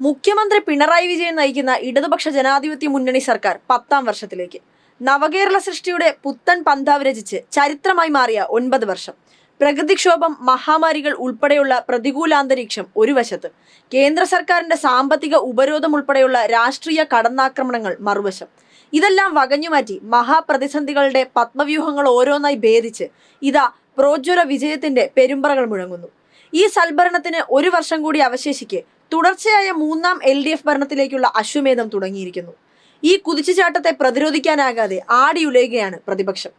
മുഖ്യമന്ത്രി പിണറായി വിജയൻ നയിക്കുന്ന ഇടതുപക്ഷ ജനാധിപത്യ മുന്നണി സർക്കാർ പത്താം വർഷത്തിലേക്ക്. നവകേരള സൃഷ്ടിയുടെ പുത്തൻ പന്താവ് രചിച്ച് ചരിത്രമായി മാറിയ ഒൻപത് വർഷം. പ്രകൃതിക്ഷോഭം മഹാമാരികൾ ഉൾപ്പെടെയുള്ള പ്രതികൂലാന്തരീക്ഷം ഒരു വശത്ത്. കേന്ദ്ര സർക്കാരിന്റെ സാമ്പത്തിക ഉപരോധം ഉൾപ്പെടെയുള്ള രാഷ്ട്രീയ കടന്നാക്രമണങ്ങൾ മറുവശം. ഇതെല്ലാം വകഞ്ഞുമാറ്റി മഹാപ്രതിസന്ധികളുടെ പത്മവ്യൂഹങ്ങൾ ഓരോന്നായി ഭേദിച്ച് ഇതാ പ്രോജ്വല വിജയത്തിന്റെ പെരുമ്പറകൾ മുഴങ്ങുന്നു. ഈ സൽഭരണത്തിന് ഒരു വർഷം കൂടി അവശേഷിക്കെ തുടർച്ചയായ മൂന്നാം എൽ ഡി എഫ് ഭരണത്തിലേക്കുള്ള അശ്വമേധം തുടങ്ങിയിരിക്കുന്നു. ഈ കുതിച്ചുചാട്ടത്തെ പ്രതിരോധിക്കാനാകാതെ ആടിയുലയുകയാണ് പ്രതിപക്ഷം.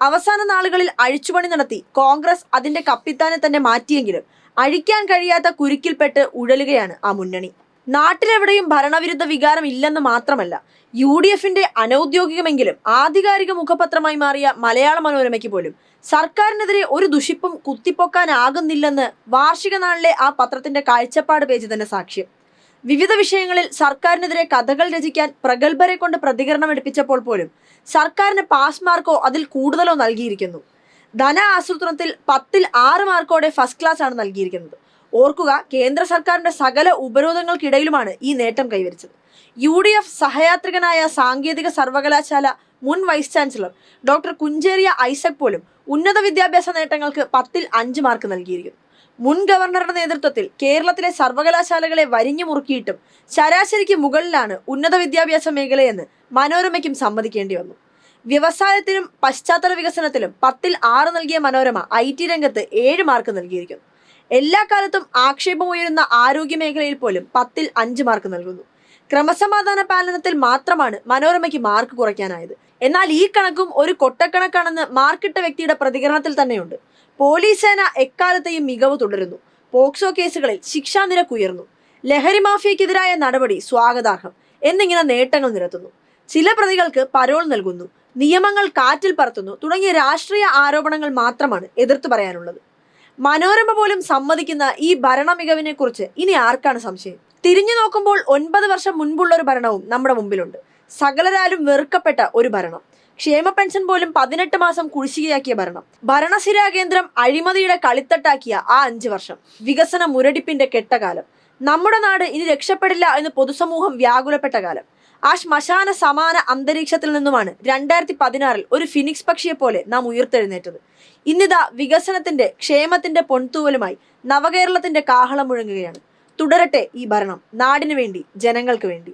അവസാന നാളുകളിൽ അഴിച്ചുപണി നടത്തി കോൺഗ്രസ് അതിന്റെ കപ്പിത്താനെ തന്നെ മാറ്റിയെങ്കിലും അഴിക്കാൻ കഴിയാത്ത കുരുക്കിൽപ്പെട്ട് ഉഴലുകയാണ് ആ മുന്നണി. നാട്ടിലെവിടെയും ഭരണവിരുദ്ധ വികാരം ഇല്ലെന്ന് മാത്രമല്ല യു ഡി എഫിന്റെ അനൌദ്യോഗികമെങ്കിലും ആധികാരിക മുഖപത്രമായി മാറിയ മലയാള മനോരമയ്ക്ക് പോലും സർക്കാരിനെതിരെ ഒരു ദുഷിപ്പും കുത്തിപ്പൊക്കാനാകുന്നില്ലെന്ന് വാർഷിക നാളിലെ ആ പത്രത്തിന്റെ കാഴ്ചപ്പാട് പേജ് തന്നെ സാക്ഷ്യം. വിവിധ വിഷയങ്ങളിൽ സർക്കാരിനെതിരെ കഥകൾ രചിക്കാൻ പ്രഗത്ഭരെ കൊണ്ട് പ്രതികരണം എടുപ്പിച്ചപ്പോൾ പോലും സർക്കാരിന് പാസ് മാർക്കോ അതിൽ കൂടുതലോ നൽകിയിരിക്കുന്നു. ധന ആസൂത്രണത്തിൽ പത്തിൽ ആറ് മാർക്കോടെ ഫസ്റ്റ് ക്ലാസ് ആണ് നൽകിയിരിക്കുന്നത്. ഓർക്കുക കേന്ദ്ര സർക്കാരിന്റെ സകല ഉപരോധങ്ങൾക്കിടയിലുമാണ് ഈ നേട്ടം കൈവരിച്ചത്. യു ഡി എഫ് സഹയാത്രികനായ സാങ്കേതിക സർവകലാശാല മുൻ vice chancellor doctor Kuncheria Isaac പോലും ഉന്നത വിദ്യാഭ്യാസ നേട്ടങ്ങൾക്ക് പത്തിൽ അഞ്ച് മാർക്ക് നൽകിയിരിക്കുന്നു. മുൻ ഗവർണറുടെ നേതൃത്വത്തിൽ കേരളത്തിലെ സർവകലാശാലകളെ വരിഞ്ഞു മുറുക്കിയിട്ടും ശരാശരിക്ക് മുകളിലാണ് ഉന്നത വിദ്യാഭ്യാസ മേഖലയെന്ന് മനോരമയ്ക്കും സമ്മതിക്കേണ്ടി വന്നു. വ്യവസായത്തിനും പശ്ചാത്തല വികസനത്തിലും പത്തിൽ ആറ് നൽകിയ മനോരമ ഐ ടി രംഗത്ത് ഏഴ് മാർക്ക് നൽകിയിരിക്കുന്നു. എല്ലാ കാലത്തും ആക്ഷേപമുയരുന്ന ആരോഗ്യ മേഖലയിൽ പോലും പത്തിൽ അഞ്ച് മാർക്ക് നൽകുന്നു. ക്രമസമാധാന പാലനത്തിൽ മാത്രമാണ് മനോരമയ്ക്ക് മാർക്ക് കുറയ്ക്കാനായത്. എന്നാൽ ഈ കണക്കും ഒരു കൊട്ടക്കണക്കാണെന്ന് മാർക്കിട്ട വ്യക്തിയുടെ പ്രതികരണത്തിൽ തന്നെയുണ്ട്. പോലീസ് സേന എക്കാലത്തെയും മികവ് തുടരുന്നു. പോക്സോ കേസുകളിൽ ശിക്ഷാ നിരക്ക് ഉയർന്നു. ലഹരി മാഫിയക്കെതിരായ നടപടി സ്വാഗതാർഹം എന്നിങ്ങനെ നേട്ടങ്ങൾ നിരത്തുന്നു. ചില പ്രതികൾക്ക് പരോൾ നൽകുന്നു. നിയമങ്ങൾ കാറ്റിൽ പറത്തുന്നു. തുടങ്ങിയ രാഷ്ട്രീയ ആരോപണങ്ങൾ മാത്രമാണ് എതിർത്തു പറയാനുള്ളത്. മനോരമ പോലും സമ്മതിക്കുന്ന ഈ ഭരണ മികവിനെ കുറിച്ച് ഇനി ആർക്കാണ് സംശയം? തിരിഞ്ഞു നോക്കുമ്പോൾ ഒൻപത് വർഷം മുൻപുള്ള ഒരു ഭരണവും നമ്മുടെ മുമ്പിലുണ്ട്. സകലരാലും വെറുക്കപ്പെട്ട ഒരു ഭരണം. ക്ഷേമ പെൻഷൻ പോലും പതിനെട്ട് മാസം കുഴിശികയാക്കിയ ഭരണം. ഭരണസിരാ കേന്ദ്രം അഴിമതിയുടെ കളിത്തട്ടാക്കിയ ആ അഞ്ച് വർഷം. വികസന മുരടിപ്പിന്റെ കെട്ടകാലം. നമ്മുടെ നാട് ഇനി രക്ഷപ്പെടില്ല എന്ന് പൊതുസമൂഹം വ്യാകുലപ്പെട്ട കാലം. ആ ശ്മശാന സമാന അന്തരീക്ഷത്തിൽ നിന്നുമാണ് രണ്ടായിരത്തി പതിനാറിൽ ഒരു ഫിനിക്സ് പക്ഷിയെ പോലെ നാം ഉയർത്തെഴുന്നേറ്റത്. ഇന്നിതാ വികസനത്തിന്റെ ക്ഷേമത്തിന്റെ പൊൻതൂവലുമായി നവകേരളത്തിന്റെ കാഹളം മുഴങ്ങുകയാണ്. തുടരട്ടെ ഈ ഭരണം. നാടിനു വേണ്ടി ജനങ്ങൾക്ക് വേണ്ടി.